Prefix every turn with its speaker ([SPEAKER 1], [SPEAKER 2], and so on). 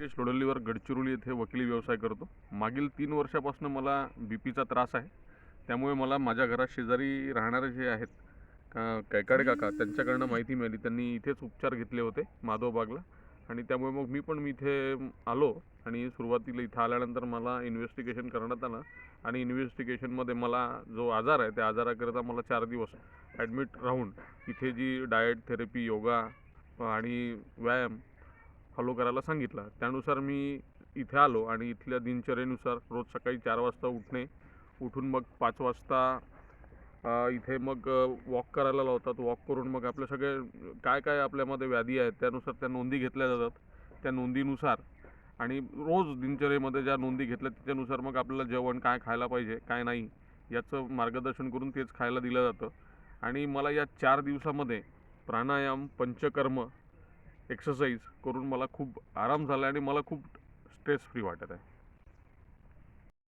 [SPEAKER 1] राकेश लोडल्लीवर गडचिरोली येथे वकिली व्यवसाय करतो. मागील तीन वर्षापासून मला बी पीचा त्रास आहे. त्यामुळे मला माझ्या घरात शेजारी राहणारे जे आहेत का कैकाडे काका त्यांच्याकडनं माहिती मिळाली. त्यांनी इथेच उपचार घेतले होते माधवबागला आणि त्यामुळे मग मी पण मी इथे आलो आणि सुरुवातीला इथं आल्यानंतर मला इन्व्हेस्टिगेशन करण्यात आलं. आणि इन्व्हेस्टिगेशनमध्ये मला जो आजार आहे त्या आजाराकरिता मला चार दिवस ॲडमिट राहून इथे जी डाएट थेरपी योगा आणि व्यायाम फॉलो करायला सांगितलं. त्यानुसार मी इथे आलो आणि इथल्या दिनचर्येनुसार रोज सकाळी चार वाजता उठणे उठून मग पाच वाजता इथे मग वॉक करायला लावतात. वॉक करून मग आपले सगळे काय काय आपल्यामध्ये व्याधी आहेत त्यानुसार त्या नोंदी घेतल्या जातात. त्या नोंदीनुसार आणि रोज दिनचर्येमध्ये ज्या नोंदी घेतल्या त्याच्यानुसार मग आपल्याला जेवण काय खायला पाहिजे काय नाही याचं मार्गदर्शन करून तेच खायला दिलं जातं. आणि मला या चार दिवसामध्ये प्राणायाम पंचकर्म एक्सरसाइज करून मला खूप आराम झाला आणि मला खूप स्ट्रेस फ्री वाटत आहे.